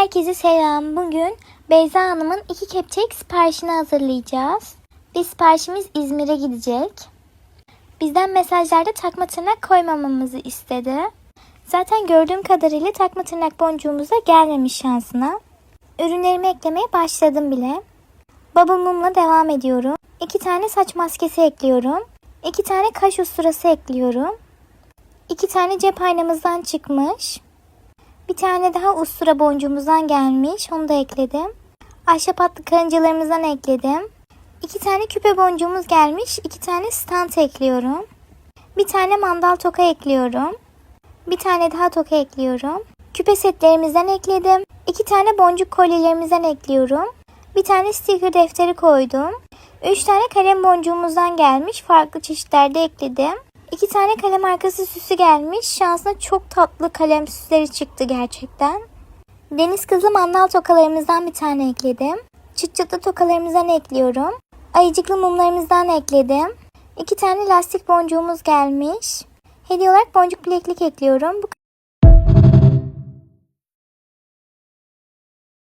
Herkese selam. Bugün Beyza Hanım'ın iki kepçelik siparişini hazırlayacağız. Biz siparişimiz İzmir'e gidecek. Bizden mesajlarda takma tırnak koymamamızı istedi. Zaten gördüğüm kadarıyla takma tırnak boncuğumuz gelmemiş şansına. Ürünlerimi eklemeye başladım bile. Bubble mumla devam ediyorum. İki tane saç maskesi ekliyorum. İki tane kaş usturası ekliyorum. İki tane cep aynamızdan çıkmış. Bir tane daha ustura boncuğumuzdan gelmiş. Onu da ekledim. Ahşap hatlı karıncalarımızdan ekledim. İki tane küpe boncuğumuz gelmiş. İki tane stand ekliyorum. Bir tane mandal toka ekliyorum. Bir tane daha toka ekliyorum. Küpe setlerimizden ekledim. İki tane boncuk kolyelerimizden ekliyorum. Bir tane sticker defteri koydum. Üç tane kalem boncuğumuzdan gelmiş. Farklı çeşitlerde ekledim. İki tane kalem arkası süsü gelmiş. Şansına çok tatlı kalem süsleri çıktı gerçekten. Deniz kızı mandal tokalarımızdan bir tane ekledim. Çıt çıtlı tokalarımızdan ekliyorum. Ayıcıklı mumlarımızdan ekledim. İki tane lastik boncuğumuz gelmiş. Hediye olarak boncuk bileklik ekliyorum. Bu